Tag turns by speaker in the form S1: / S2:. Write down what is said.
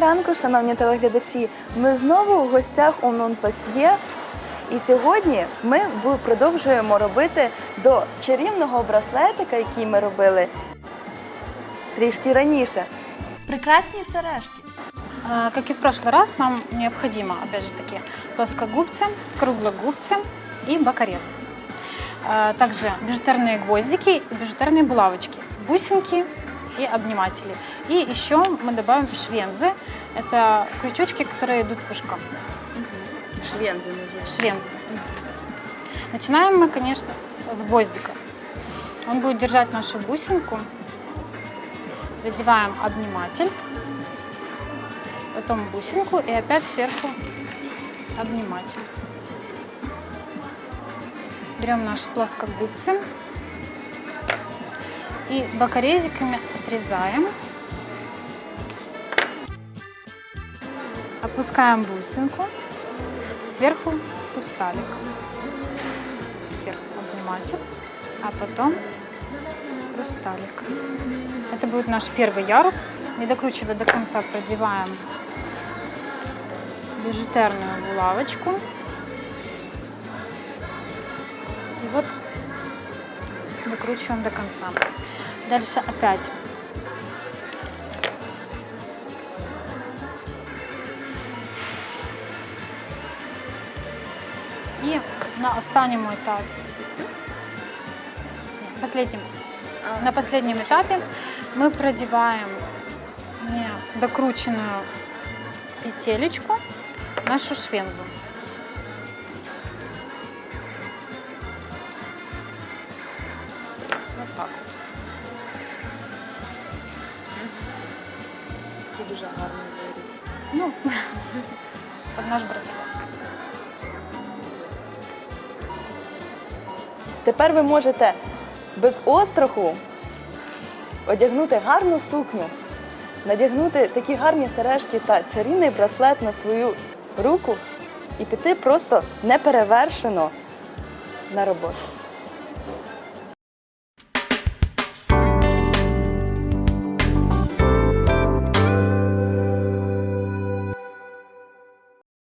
S1: ранку, шановні телеглядачі. Ми знову у гостях у Нонпасьє. І сьогодні ми бу- продовжуємо робити до чарівного браслетика, який ми робили трішки раніше. Прекрасні сережки.
S2: А, Как и в прошлый раз, нам необходимо, опять же таки, плоскогубцы, круглогубцы и бокорез. А, Также бижутерные гвоздики и бижутерные булавочки, бусинки и обниматели. И еще мы добавим швензы. Это крючочки, которые идут в ушко.
S1: Швензи
S2: Швензы. Начинаем мы, конечно, с гвоздика. Он будет держать нашу бусинку. Надеваем обниматель, потом бусинку и опять сверху обниматель. Берем наши плоскогубцы и бокорезиками отрезаем. Опускаем бусинку, сверху хрусталик, сверху обниматель, а потом хрусталик. Это будет наш первый ярус. Не докручивая до конца, продеваем бижутерную булавочку. И вот докручиваем до конца. Дальше опять И на останньому етапі, Ні, последнім, на последнем этапе мы продеваем не докрученную петелечку в нашу швензу. Вот так вот.
S1: Такий дуже гарний виріб.
S2: Ну, под наш браслет.
S1: Тепер ви можете без остраху одягнути гарну сукню, надягнути такі гарні сережки та чарівний браслет на свою руку і піти просто неперевершено на роботу.